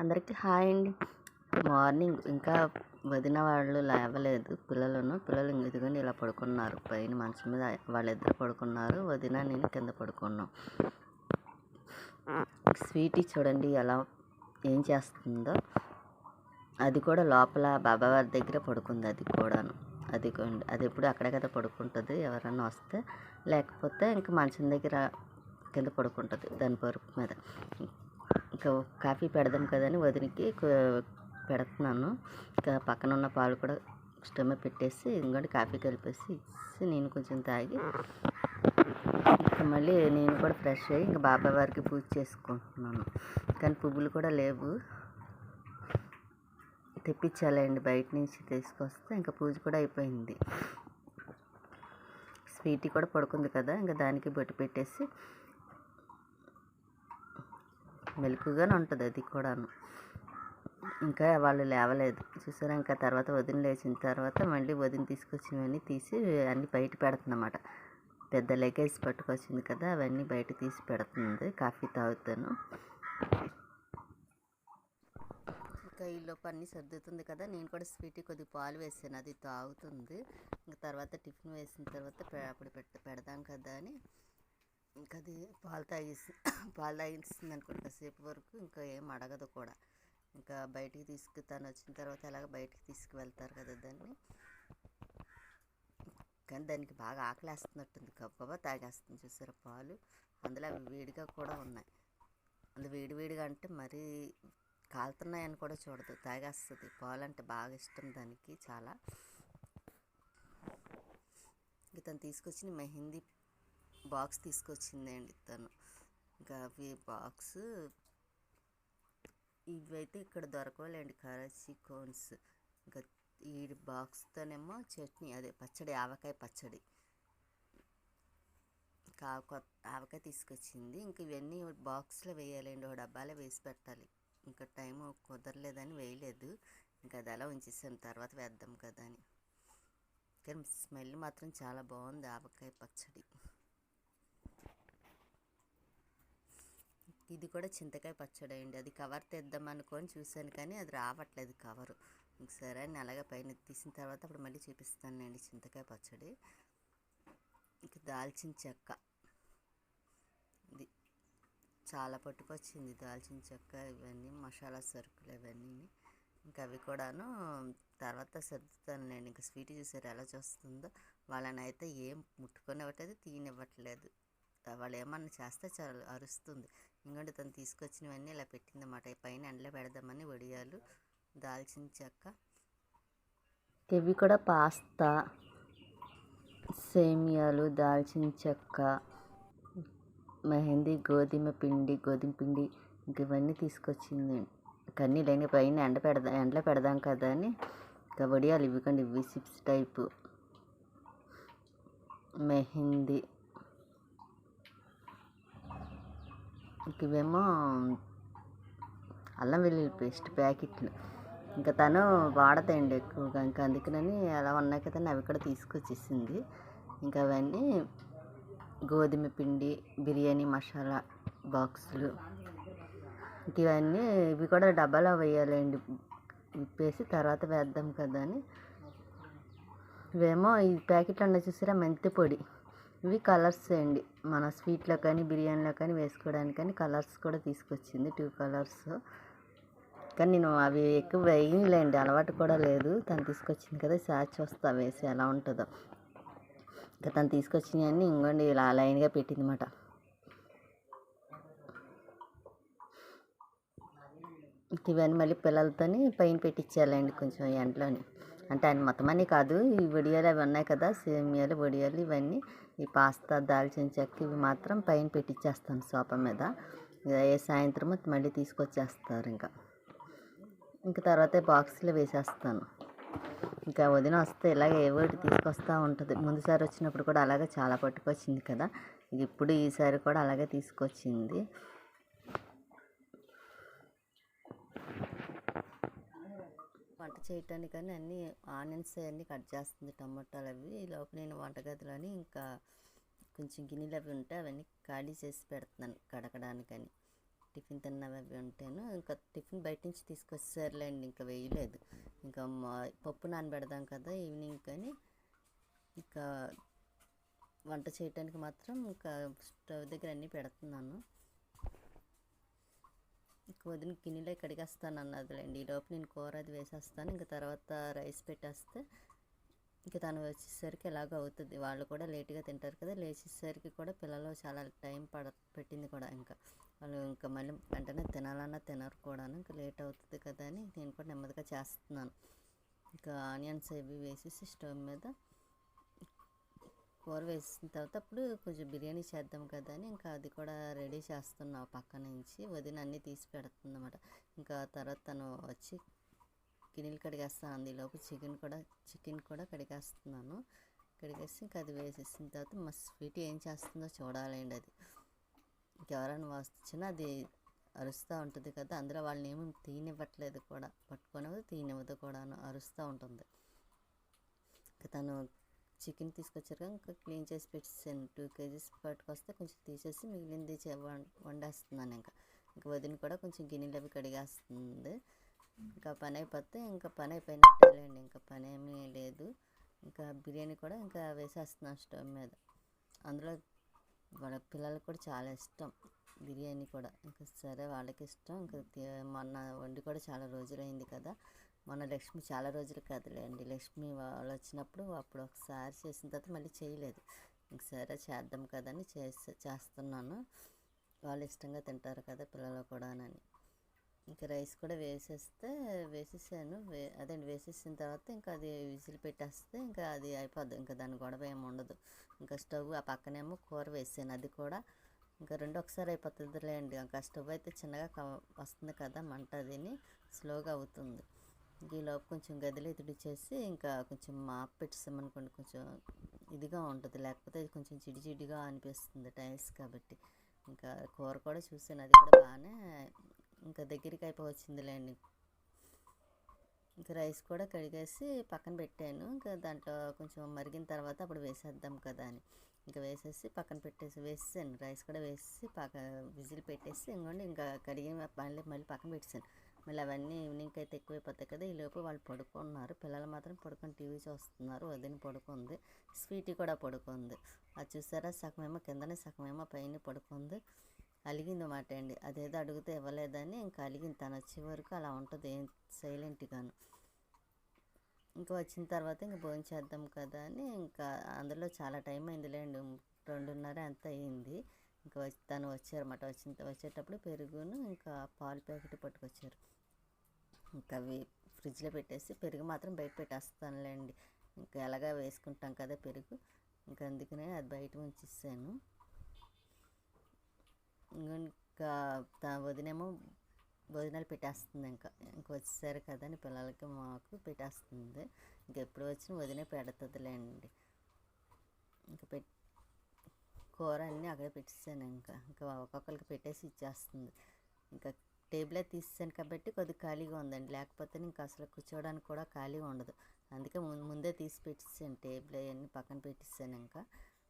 అందరికీ హాయ్ అండి. మార్నింగ్. ఇంకా వదిన వాళ్ళు లేవలేదు. పిల్లలను పిల్లలు ఇదిగోండి ఇలా పడుకున్నారు. పైన మంచం మీద వాళ్ళిద్దరు పడుకున్నారు. వదిన నేను కింద పడుకున్నాం. స్వీటీ చూడండి ఎలా ఏం చేస్తుందో. అది కూడా లోపల బాబావారి దగ్గర పడుకుంది అది కూడాను. అది అది ఎప్పుడు అక్కడే కదా పడుకుంటుంది. ఎవరన్నా వస్తే లేకపోతే ఇంకా మంచం దగ్గర కింద పడుకుంటుంది. దాని పరుపు మీద. కాఫీ పెడదాం కదని వదినికి పెడుతున్నాను. ఇంకా పక్కన ఉన్న పాలు కూడా స్టవ్ పెట్టేసి ఇంకోటి కాఫీ కలిపేసి ఇచ్చి నేను కొంచెం తాగి ఇంకా మళ్ళీ నేను కూడా ఫ్రెష్ అయ్యి ఇంకా బాబాయ్ వారికి పూజ చేసుకుంటున్నాను. కానీ పువ్వులు కూడా లేవు. తెప్పించాలండి బయట నుంచి తీసుకొస్తే ఇంకా పూజ కూడా అయిపోయింది. స్వీటీ కూడా పడుకుంది కదా ఇంకా దానికి బొట్టు పెట్టేసి మెలకుగానే ఉంటుంది అది కూడాను. ఇంకా వాళ్ళు లేవలేదు. చూసారా? ఇంకా తర్వాత వదిన లేచిన తర్వాత మళ్ళీ వదిన తీసుకొచ్చినవన్నీ తీసి అన్ని బయట పెడుతుందన్నమాట. పెద్ద లగేజ్ పట్టుకొచ్చింది కదా అవన్నీ బయట తీసి పెడుతుంది. కాఫీ తాగుతాను. ఇంకా ఈ లోపు అన్నీ సర్దుతుంది కదా నేను కూడా స్వీట్ కొద్ది పాలు వేసాను. అది తాగుతుంది. ఇంకా తర్వాత టిఫిన్ వేసిన తర్వాత అప్పుడు పెట్ట పెడదాం కదా అని. ఇంకా అది పాలు తాగేసి పాలు తాగిస్తుంది అనుకోండి కాసేపు వరకు ఇంకా ఏం అడగదు కూడా. ఇంకా బయటికి తీసుకు తను వచ్చిన తర్వాత అలాగ బయటికి తీసుకువెళ్తారు కదా దాన్ని. కానీ దానికి బాగా ఆకలేస్తున్నట్టుంది. గబ్బగా తాగేస్తుంది చూసారు పాలు. అందులో అవి వేడిగా కూడా ఉన్నాయి. అందులో వేడి వేడిగా అంటే మరీ కాలుతున్నాయని కూడా చూడదు. తాగేస్తుంది. పాలు అంటే బాగా ఇష్టం దానికి చాలా. ఇంక తను తీసుకొచ్చిన మెహందీ బాక్స్ తీసుకొచ్చిందండి తను. ఇంకా అవి బాక్స్. ఇవైతే ఇక్కడ దొరకలేండి కరాచీ కోన్స్. ఇంకా ఈ బాక్స్తోనేమో చట్నీ అదే పచ్చడి ఆవకాయ పచ్చడి. ఇంకా ఆవకాయ తీసుకొచ్చింది. ఇంక ఇవన్నీ బాక్స్లో వేయాలండి ఒక డబ్బాలో వేసి పెట్టాలి. ఇంకా టైం కుదరలేదని వేయలేదు. ఇంకా అది అలా ఉంచేసాను తర్వాత వేద్దాం కదా అని. కానీ స్మెల్ మాత్రం చాలా బాగుంది ఆవకాయ పచ్చడి. ఇది కూడా చింతకాయ పచ్చడి అండి. అది కవర్ తెద్దాం అనుకొని చూశాను కానీ అది రావట్లేదు కవరు. ఇంక సరే అని అలాగే పైన తీసిన తర్వాత అప్పుడు మళ్ళీ చూపిస్తానండి చింతకాయ పచ్చడి. ఇంక దాల్చిన చెక్క. ఇది చాలా పట్టుకొచ్చింది దాల్చిన చెక్క ఇవన్నీ మసాలా సరుకులు ఇవన్నీ. ఇంకా అవి కూడాను తర్వాత సర్దుతాను నేను ఇంకా స్వీట్ చూసారు ఎలా చూస్తుందో. వాళ్ళని అయితే ఏం ముట్టుకొని ముట్టుకొనివ్వట్లేదు తీయనివ్వట్లేదు వాళ్ళు ఏమన్నా చేస్తే చాలా అరుస్తుంది. ఎందుకంటే తను తీసుకొచ్చినవన్నీ ఇలా పెట్టిందన్నమాట. ఈ పైన ఎండలో పెడదామని వడియాలు దాల్చిన చెక్క ఇవి కూడా పాస్తా సేమియాలు దాల్చిన చెక్క మెహందీ గోధుమ పిండి గోధుమ పిండి ఇంక ఇవన్నీ తీసుకొచ్చింది. కన్నీ లేని పైన ఎండ పెడదాం ఎండలో పెడదాం కదా అని ఇంకా వడియాలు ఇవ్వకండి ఇవి చిప్స్ టైపు. మెహందీ ఇంక ఇవేమో అల్లం వెల్లుల్లి పేస్ట్ ప్యాకెట్లు. ఇంకా తను వాడతాయండి ఎక్కువగా. ఇంకా అందుకనని అలా ఉన్నాయి కదా అవి కూడా తీసుకొచ్చేసింది. ఇంకా అవన్నీ గోధుమ పిండి బిర్యానీ మసాలా బాక్సులు. ఇంకా ఇవన్నీ ఇవి కూడా డబ్బాలో వేయాలండి. విప్పేసి తర్వాత వేద్దాం కదా అని. ఇవేమో ఈ ప్యాకెట్లు అన్న చూసారా? మెంతి పొడి. ఇవి కలర్స్ అండి. మన స్వీట్లో కానీ బిర్యానీలో కానీ వేసుకోవడానికి కానీ కలర్స్ కూడా తీసుకొచ్చింది టూ కలర్స్. కానీ నేను అవి ఎక్కువ వేయలేండి అలవాటు కూడా లేదు. తను తీసుకొచ్చింది కదా సార్ చూస్తా వేసి ఎలా ఉంటుందో. ఇంకా తను తీసుకొచ్చినవన్నీ ఇంకోండి ఇలా లైన్గా పెట్టింది అనమాట ఇవన్నీ మళ్ళీ పిల్లలతోని పైన పెట్టించాలండి కొంచెం ఎండలోని. అంటే ఆయన మొత్తం అన్నీ కాదు ఈ వడియాలు అవి ఉన్నాయి కదా సేమియాలు వడియాలు ఇవన్నీ ఈ పాస్తా దాల్చిన చెక్క ఇవి మాత్రం పైన పెట్టించేస్తాను సోఫా మీద. ఇక ఏ సాయంత్రం మళ్ళీ తీసుకొచ్చేస్తారు ఇంకా. ఇంకా తర్వాత బాక్స్లో వేసేస్తాను. ఇంకా వదిన వస్తే ఇలాగే ఏవోటి ఒకటి తీసుకొస్తూ ఉంటుంది. ముందుసారి వచ్చినప్పుడు కూడా అలాగే చాలా పట్టుకొచ్చింది కదా. ఇది ఇప్పుడు ఈసారి కూడా అలాగే తీసుకొచ్చింది. వంట చేయటానికని అన్ని ఆనియన్స్ అన్నీ కట్ చేస్తుంది టమాటాలు అవి. లోపల లోపు నేను వంటగదిలోని ఇంకా కొంచెం గిన్నెలు అవి ఉంటే అవన్నీ ఖాళీ చేసి పెడుతున్నాను కడగడానికని. టిఫిన్ తిన్నవి అవి ఉంటాను ఇంకా టిఫిన్ బయట నుంచి తీసుకొచ్చేసారులేండి ఇంకా వేయలేదు. ఇంకా మా పప్పు నానబెడదాం కదా ఈవినింగ్ కానీ ఇంకా వంట చేయటానికి మాత్రం ఇంకా స్టవ్ దగ్గర అన్నీ పెడుతున్నాను. వదిన గిన్నెలో కడిగేస్తాను అన్నదిలేండి ఈ లోపు నేను కూర అది వేసేస్తాను. ఇంకా తర్వాత రైస్ పెట్టేస్తే ఇంకా తను వచ్చేసరికి ఎలాగో అవుతుంది. వాళ్ళు కూడా లేట్గా తింటారు కదా. లేచేసరికి కూడా పిల్లలు చాలా టైం పడ పెట్టింది కూడా ఇంకా. వాళ్ళు ఇంకా మళ్ళీ వెంటనే తినాలన్నా తినరు కూడా ఇంకా లేట్ అవుతుంది కదా అని నేను కూడా నెమ్మదిగా చేస్తున్నాను. ఇంకా ఆనియన్స్ అవి వేసేసి స్టవ్ మీద కూర వేసిన తర్వాత అప్పుడు కొంచెం బిర్యానీ చేద్దాం కదా అని ఇంకా అది కూడా రెడీ చేస్తున్నా పక్క నుంచి. వదిన అన్నీ తీసి పెడుతుంది అనమాట ఇంకా తర్వాత తను వచ్చి గిన్నెలు కడిగేస్తాను అందులోపు చికెన్ కూడా చికెన్ కూడా కడిగేస్తున్నాను. కడిగేసి ఇంకా అది వేసేసిన తర్వాత మా స్వీట్ ఏం చేస్తుందో చూడాలండి అది. ఇంకెవరైనా వచ్చినా అది అరుస్తూ ఉంటుంది కదా అందులో వాళ్ళని ఏమి తీనివ్వట్లేదు కూడా. పట్టుకొని తీనివ్వదు కూడా అరుస్తూ ఉంటుంది. తను చికెన్ తీసుకొచ్చారు ఇంకా క్లీన్ చేసి పెట్టేసాను. టూ కేజీస్ పట్టుకొస్తే కొంచెం తీసేసి మిగిలింది వండేస్తున్నాను ఇంకా. ఇంకా వదిన కూడా కొంచెం గిన్నెలు అవి కడిగేస్తుంది. ఇంకా పని అయిపోతే ఇంకా పని అయిపోయినట్టేలేండి ఇంకా పని ఏమీ లేదు. ఇంకా బిర్యానీ కూడా ఇంకా వేసేస్తున్నాను స్టవ్ మీద. అందులో వాళ్ళ పిల్లలకు కూడా చాలా ఇష్టం బిర్యానీ కూడా. ఇంకా సరే వాళ్ళకి ఇష్టం. ఇంకా మొన్న వండి కూడా చాలా రోజులైంది కదా. మొన్న లక్ష్మి చాలా రోజులు కదలేండి లక్ష్మి వాళ్ళు వచ్చినప్పుడు అప్పుడు ఒకసారి చేసిన తర్వాత మళ్ళీ చేయలేదు. ఇంకసారి చేద్దాం కదని చేస్తా చేస్తున్నాను. వాళ్ళు ఇష్టంగా తింటారు కదా పిల్లలు కూడానని. ఇంకా రైస్ కూడా వేసేస్తే వేసేసాను. వే అదే వేసేసిన తర్వాత ఇంకా అది విజిల్ పెట్టేస్తే ఇంకా అది అయిపోద్ది. ఇంకా దాని గొడవ ఏమి ఉండదు. ఇంకా స్టవ్ ఆ పక్కనేమో కూర వేసాను. అది కూడా ఇంకా రెండు ఒకసారి అయిపోతుందిలే అండి ఇంకా స్టవ్ అయితే చిన్నగా వస్తుంది కదా మంట అదిని స్లోగా అవుతుంది. ఈలోపు కొంచెం గదిలో చేసి ఇంకా కొంచెం మాప్ పెట్టేసామనుకోండి కొంచెం ఇదిగా ఉంటుంది. లేకపోతే అది కొంచెం జిడిజిడిగా అనిపిస్తుంది టైల్స్ కాబట్టి. ఇంకా కూర కూడా చూసాను అది కూడా బాగానే ఇంకా దగ్గరికి అయిపోవచ్చిందిలేండి. ఇంకా రైస్ కూడా కడిగేసి పక్కన పెట్టాను. ఇంకా దాంట్లో కొంచెం మరిగిన తర్వాత అప్పుడు వేసేద్దాం కదా అని. ఇంకా వేసేసి పక్కన పెట్టేసి వేసేసాను. రైస్ కూడా వేసి పక్క విజిల్ పెట్టేసి ఇంకోండి ఇంకా కడిగిన మళ్ళీ మళ్ళీ పక్కన పెట్టేసాను. మళ్ళీ అవన్నీ ఈవినింగ్ అయితే ఎక్కువైపోతాయి కదా ఈ లోపు వాళ్ళు పడుకున్నారు. పిల్లలు మాత్రం పడుకొని టీవీ చూస్తున్నారు. వదిన పడుకుంది. స్వీటీ కూడా పడుకుంది. అది చూసారా? సగమేమో కిందనే సగమేమో పైన పడుకుంది. అలిగింది మాట అండి. అదేదో అడిగితే ఇవ్వలేదని ఇంకా అలిగింది. తను వచ్చే వరకు అలా ఉంటుంది. ఏం సైలెంట్గాను ఇంకా వచ్చిన తర్వాత ఇంకా భోజనం చేద్దాం కదా అని ఇంకా అందులో చాలా టైం అయిందిలేండి. రెండున్నర అంత అయింది. ఇంకా వచ్చి తను వచ్చారన్నమాట వచ్చిన వచ్చేటప్పుడు పెరుగును ఇంకా పాలు ప్యాకెట్ పట్టుకొచ్చారు. ఇంకా అవి ఫ్రిడ్జ్లో పెట్టేసి పెరుగు మాత్రం బయట పెట్టేస్తానులేండి. ఇంకా ఎలాగా వేసుకుంటాం కదా పెరుగు. ఇంకా అందుకనే అది బయట ఉంచేసాను. ఇంకా వదినేమో భోజనాలు పెట్టేస్తుంది ఇంకా. ఇంకా వచ్చేసారు కదా అని పిల్లలకి మాకు పెట్టేస్తుంది. ఇంకెప్పుడు వచ్చినా వదినే పెడుతుందిలేండి. ఇంకా పెట్ కూర అన్నీ అక్కడే పెట్టేసాను ఇంకా. ఇంకా ఒక్కొక్కరికి పెట్టేసి ఇచ్చేస్తుంది. ఇంకా టేబులే తీసాను కాబట్టి కొద్దిగా ఖాళీగా ఉందండి. లేకపోతే ఇంకా అసలు కూర్చోవడానికి కూడా ఖాళీ ఉండదు. అందుకే ముందే తీసి పెట్టేసాను టేబుల్ అవన్నీ పక్కన పెట్టేసాను ఇంకా.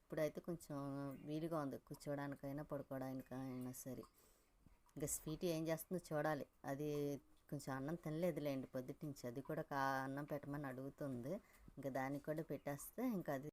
ఇప్పుడైతే కొంచెం వీలుగా ఉంది. కూర్చోవడానికైనా పడుకోవడానికైనా సరే. ఇంకా స్వీట్ ఏం చేస్తుందో చూడాలి. అది కొంచెం అన్నం తినలేదులేండి పొద్దుటి నుంచి అది కూడా కా అన్నం పెట్టమని అడుగుతుంది. ఇంకా దానికి కూడా పెట్టేస్తే ఇంకా అది